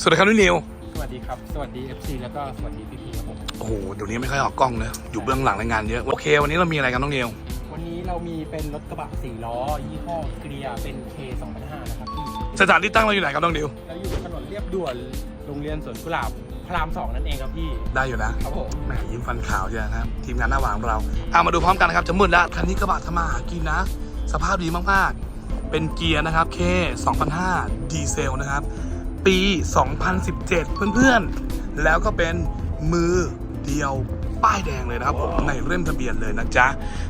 สวัสดีครับนุ่นนิวสวัสดีครับ สวัสดี FC แล้วก็สวัสดีพี่พีครับผม โอ้โหเดี๋ยวนี้ไม่ค่อยออกกล้องเลยอยู่เบื้องหลังรายงานเยอะโอเค วันนี้เรามีอะไรกันน้องนิววันนี้เรามีเป็นรถกระบะ4ล้อ ยี่ห้อเกลียเป็น K 2005นะครับพี่สถานที่ตั้งเราอยู่ไหนครับน้องนิวเราอยู่บนถนนเรียบด่วนโรงเรียนสวนกุหลาบพระรามสองนั่นเองครับพี่ ได้อยู่นะครับผม แหมยิ้มฟันขาวใช่ไหมครับทีมงานหน้าหวางของเราเอามาดูพร้อมกันนะครับจะมืดแล้วคันนี้กระบะทำมาหากินนะ สภาพดีมากๆ เป็นเกียร์นะครับ K 2005ดีเซลนะครับ ปี 2017 เพื่อนๆ แล้วก็เป็นมือเดียวป้ายแดงเลยนะครับผมในเล่มทะเบียนเลยนะจ๊ะ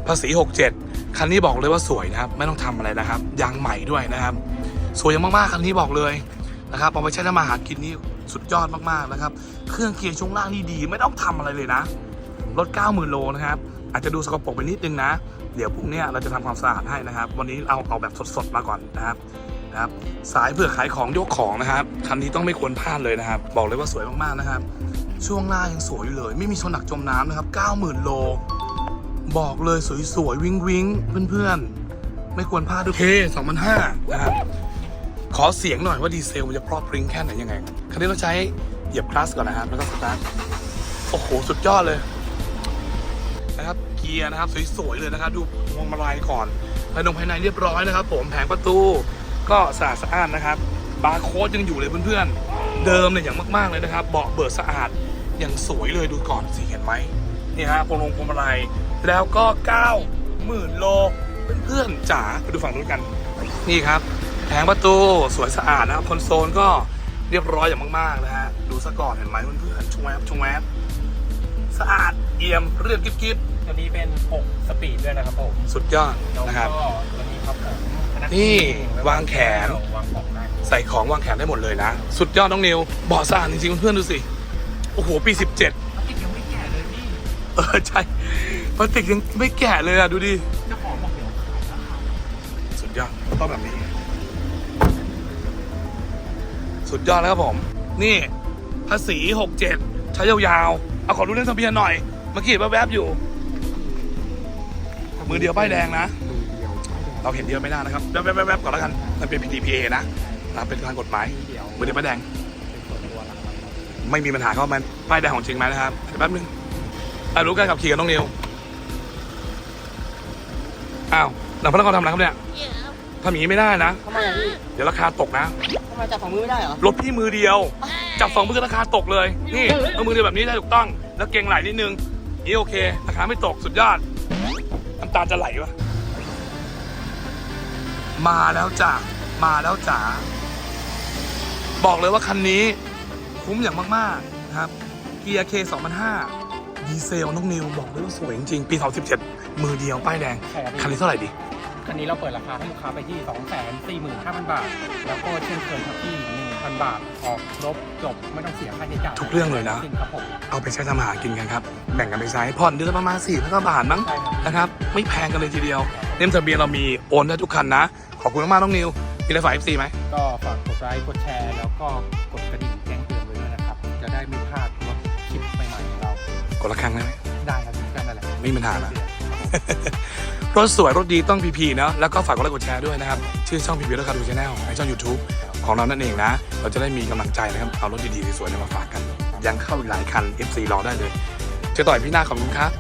ภาษี 67 คันนี้บอกเลยว่าสวยนะครับ ไม่ต้องทำอะไรนะครับยางใหม่ด้วยนะครับ สวยมากๆคันนี้บอกเลยนะครับเอาไปใช้ทำมาหากินนี่สุดยอดมากๆนะครับ เครื่องเกียร์ช่วงล่างนี่ดีไม่ต้องทำอะไรเลยนะรถ 90,000 โลนะครับ อาจจะดูสกปรกไปนิดนึงนะ เดี๋ยวพรุ่งเนี้ยเราจะทำความสะอาดให้นะครับ วันนี้เอาเอาแบบสดๆมาก่อนนะครับ นะครับสายเพื่อขายของยกของนะครับคันนี้ต้องไม่ควรพลาดเลยนะครับ บอกเลยว่าสวยมากๆนะครับ ช่วงหน้ายังสวยอยู่เลย ไม่มีชนหนักจมน้ำนะครับ 90,000 โล บอกเลยสวยๆ วิงวิงเพื่อนๆ ไม่ควรพลาดด้วยเค2005นะครับขอเสียงหน่อยว่าดีเซลมันจะพรอบพริ้งแค่ไหนยังไง คันนี้เราใช้เหยียบคลัสก่อนนะครับ แล้วก็สตาร์ทโอ้โห สุดยอดเลยนะครับเกียร์นะครับสวยๆเลยนะครับ ดูพวงมาลัยก่อนภายในภายในเรียบร้อยนะครับ ผมแผงประตู ก็สะอาดสะอ้านนะครับ บาร์โค้ดยังอยู่เลยเพื่อนๆ เดิมเนี่ยอย่างมากๆเลยนะครับ เบาะเบิดสะอาดอย่างสวยเลยดูก่อนสิเห็นไหมนี่ฮะพวงลงพวงมาลัยแล้วก็9หมื่นโลเพื่อนๆจ๋าไปดูฝั่งนู้นกัน นี่ครับแผงประตูสวยสะอาดนะครับคอนโซลก็เรียบร้อยอย่างมากๆนะฮะดูซะก่อนเห็นไหมเพื่อนๆชงแวบชงแวบสะอาดเอี่ยมเรียบกิ๊บตัวนี้เป็น 6 สปีดด้วยนะครับผมๆสุดยอดแล้วนะครับก็ตัวนี้ครับผมพก นี่พิวางแขนวางของได้ใส่ของวางแขนได้หมดเลยนะ สุดยอดน้องนิวเบาะสะอาดจริงๆเพื่อนๆดูสิ โอ้โห ปี 17พลาสติกยังไม่แก่เลยพี่ เออ ใช่พลาสติกยังไม่แก่เลยอะดูดิเจ้าของบอกเดี๋ยวขายราคาสุดยอดต้องแบบนี้ สุดยอดแล้วครับผม นี่ภาษี 67 ใช้ยาวๆ เอาขอดูเลขทะเบียนหน่อย เมื่อกี้แวบๆอยู่ มือเดียวป้ายแดงนะมือ เดียวเราเห็นเดียวไม่ได้นะครับแวบๆๆก่อนแล้วกันมันเป็น PDPA นะนะเป็นทางกฎหมายมือเดียวมือเดียวป้ายแดงเป็นส่วนตัวหลักๆไม่มีปัญหาเข้ามันป้ายแดงของจริงไหมนะครับเดี๋ยวแป๊บนึงอะรู้กันขับขี่กับน้องนิวอ้าวหลังพนักงานทำอะไรครับเนี่ยทำอย่างนี้ไม่ได้นะ ทำไมอะพี่เดี๋ยวราคาตกนะทำไมจับของมือไม่ได้เหรอ รถพี่มือเดียว จับสองมือราคาตกเลย นี่เอามือเดียวแบบนี้ได้ถูกต้อง แล้วเก่งไหลนิดนึงนี่โอเค ราคาไม่ตกสุดยอด น้ำตาจะไหลวะ มาแล้วจ้ะมาแล้วจ๋าบอกเลยว่าคันนี้คุ้มอย่างมากๆนะครับเกียร์ K 2005ดีเซลน้องนิวบอกเลยว่าสวยจริงๆปี 2017 มือเดียวป้ายแดง ใช่ครับพี่ คันนี้เท่าไหร่ดีคันนี้เราเปิดราคาให้ลูกค้าไปที่ 245,000 บาท แล้วก็เช่นเคยครับที่ 1,000 บาท ออกครบจบไม่ต้องเสียค่าใช้จ่ายทุกเรื่องเลยนะ สิ้ครับผมเอาไปใช้ทำอาหารกินกันครับ แบ่งกันไปใช้ผ่อนเดือนละประมาณ4ี่พันบาทมั้งใช่ครับนะครับ ไม่แพงกันเลยทีเดียว เล่มทะเบียนเรามีโอนได้ทุกคันนะ ขอบคุณมากๆน้องนิวมีอะไรฝาก FC ไหมก็ฝากกดไลค์กดแชร์แล้วก็กดกระดิ่งแจ้งเตือนไว้ด้วยนะครับ จะได้ไม่พลาดรถคลิปใหม่ๆของเรากดละครั้งได้ไหมได้ครับทุกท่านนั่นแหละไม่มีปัญหานะ รถสวยรถดีต้องพีพีนะแล้วก็ฝากกดไลค์กดแชร์ด้วยนะครับ ชื่อช่องพีพีรถคาดูชาแนลในช่อง YouTube ของเรานั่นเองนะ เราจะได้มีกำลังใจนะครับ เอารถดีๆสวยๆมาฝากกัน ยังเข้าอีกหลายคัน FC รอได้เลยเจอต่อยพี่หน้าขอบคุณครับ